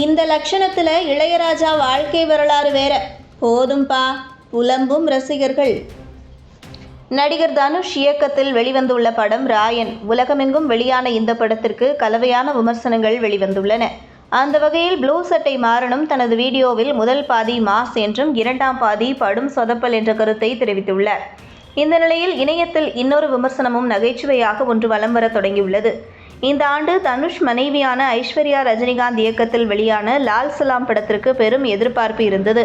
இந்த லட்சணத்தில் இளையராஜா வாழ்க்கை வரலாறு வேற. போதும்பா புலம்பும் ரசிகர்கள். நடிகர் தனுஷ் இயக்கத்தில் வெளிவந்துள்ள படம் ராயன். உலகமெங்கும் வெளியான இந்த படத்திற்கு கலவையான விமர்சனங்கள் வெளிவந்துள்ளன. அந்த வகையில் ப்ளூ சட்டை மாறனும் தனது வீடியோவில் முதல் பாதி மாஸ் என்றும் இரண்டாம் பாதி படும் சொதப்பல் என்ற கருத்தை தெரிவித்துள்ளார். இந்த நிலையில் இணையத்தில் இன்னொரு விமர்சனமும் நகைச்சுவையாக ஒன்று வலம் வர தொடங்கியுள்ளது. இந்த ஆண்டு தனுஷ் மனைவியான ஐஸ்வர்யா ரஜினிகாந்த் இயக்கத்தில் வெளியான லால் சலாம் படத்திற்கு பெரும் எதிர்பார்ப்பு இருந்தது.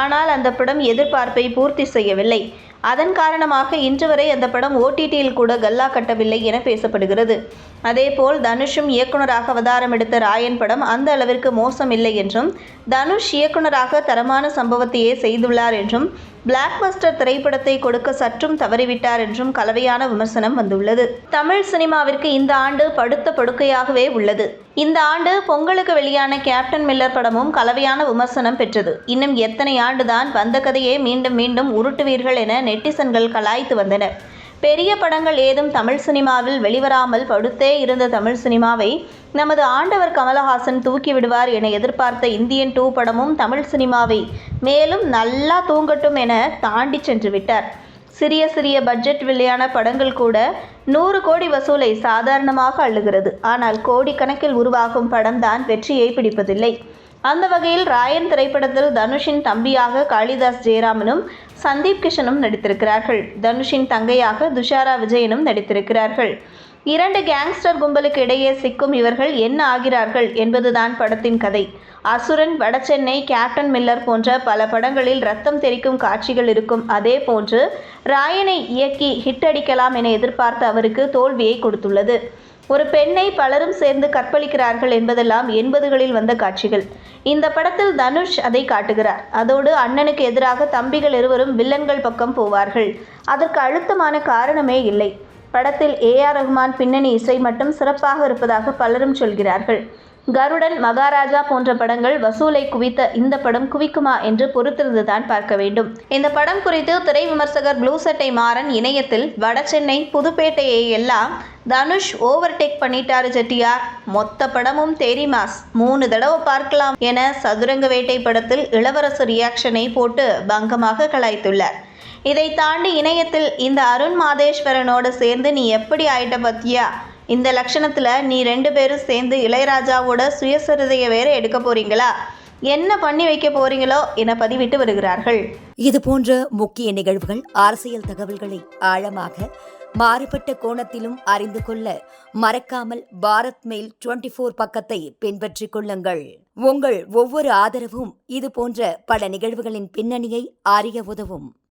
ஆனால் அந்த படம் எதிர்பார்ப்பை பூர்த்தி செய்யவில்லை. அதன் காரணமாக இன்று வரை அந்த படம் ஓடிடியில் கூட கல்லா கட்டவில்லை என பேசப்படுகிறது. அதேபோல் தனுஷும் இயக்குனராக அவதாரம் எடுத்த ராயன் படம் அந்த அளவிற்கு மோசம் இல்லை என்றும் தனுஷ் இயக்குனராக தரமான சம்பவத்தையே செய்துள்ளார் என்றும் பிளாக்பஸ்டர் திரைப்படத்தை கொடுக்க சற்றும் தவறிவிட்டார் என்றும் கலவையான விமர்சனம் வந்துள்ளது. தமிழ் சினிமாவிற்கு இந்த ஆண்டு படுத்த படுக்கையாகவே உள்ளது. இந்த ஆண்டு பொங்கலுக்கு வெளியான கேப்டன் மில்லர் படமும் கலவையான விமர்சனம் பெற்றது. இன்னும் எத்தனை ஆண்டுதான் வந்த கதையே மீண்டும் மீண்டும் உருட்டுவீர்கள் என நெட்டிசன்கள் கலாய்த்து வந்தனர் பெரிய படங்கள் ஏதும் தமிழ் சினிமாவில் வெளிவராமல் படுத்தே இருந்த தமிழ் சினிமாவை நமது ஆண்டவர் கமலஹாசன் தூக்கி விடுவார் என எதிர்பார்த்த இந்தியன் டூ படமும் தமிழ் சினிமாவை மேலும் நல்லா தூங்கட்டும் என தாண்டி சென்று விட்டார். சிறிய சிறிய பட்ஜெட் வெளியான படங்கள் கூட நூறு கோடி வசூலை சாதாரணமாக அள்ளுகிறது. ஆனால் கோடிக்கணக்கில் உருவாகும் படம்தான் வெற்றியை பிடிப்பதில்லை. அந்த வகையில் ராயன் திரைப்படத்தில் தனுஷின் தம்பியாக காளிதாஸ் ஜெயராமனும் சந்தீப் கிஷனும் நடித்திருக்கிறார்கள். தனுஷின் தங்கையாக துஷாரா விஜயனும் நடித்திருக்கிறார்கள். இரண்டு கேங்ஸ்டர் கும்பலுக்கு இடையே சிக்கும் இவர்கள் என்ன ஆகிறார்கள் என்பதுதான் படத்தின் கதை. அசுரன் வடசென்னை கேப்டன் மில்லர் போன்ற பல படங்களில் ரத்தம் தெரிக்கும் காட்சிகள் இருக்கும். அதே போன்று ராயனை இயக்கி ஹிட் அடிக்கலாம் என எதிர்பார்த்த அவருக்கு தோல்வியை கொடுத்துள்ளது. ஒரு பெண்ணை பலரும் சேர்ந்து கற்பழிக்கிறார்கள் என்பதெல்லாம் எண்பதுகளில் வந்த காட்சிகள். இந்த படத்தில் தனுஷ் அதை காட்டுகிறார். அதோடு அண்ணனுக்கு எதிராக தம்பிகள் இருவரும் வில்லன்கள் பக்கம் போவார்கள். அதற்கு அழுத்தமான காரணமே இல்லை. படத்தில் ஏ ஆர் ரஹ்மான் பின்னணி இசை மட்டும் சிறப்பாக இருப்பதாக பலரும் சொல்கிறார்கள். கருடன் மகாராஜா போன்ற படங்கள் வசூலை குவித்த இந்த படம் குவிக்குமா என்று பொறுத்திருந்துதான் பார்க்க வேண்டும். இந்த படம் குறித்து திரை விமர்சகர் ப்ளூ சட்டை மாறன் இணையத்தில் வடசென்னை புதுப்பேட்டையை எல்லாம் தனுஷ் ஓவர்டேக் பண்ணிட்டாரு செட்டியார். மொத்த படமும் தேரி மாஸ். மூணு தடவை பார்க்கலாம் என சதுரங்க வேட்டை படத்தில் இளவரசு ரியாக்ஷனை போட்டு பங்கமாக கலாய்த்துள்ளார். இதை தாண்டி இணையத்தில் இந்த அருண் மாதேஸ்வரனோடு சேர்ந்து நீ எப்படி ஆயிட்ட பத்தியா? இந்த லட்சணத்தில் நீ ரெண்டு பேரும் சேர்ந்து இளையராஜாவோட சுயசரிதையை வேற எடுக்க போறீங்களா? என்ன பண்ணி வைக்க போறீங்களோ என பதிவிட்டு வருகிறார்கள். இது போன்ற முக்கிய நிகழ்வுகள் அரசியல் தகவல்களை ஆழமாக மாறுபட்ட கோணத்திலும் அறிந்து கொள்ள மறக்காமல் பாரத் மெயில் டுவெண்டி ஃபோர் பக்கத்தை பின்பற்றிக் கொள்ளுங்கள். உங்கள் ஒவ்வொரு ஆதரவும் இது போன்ற பல நிகழ்வுகளின் பின்னணியை அறிய உதவும்.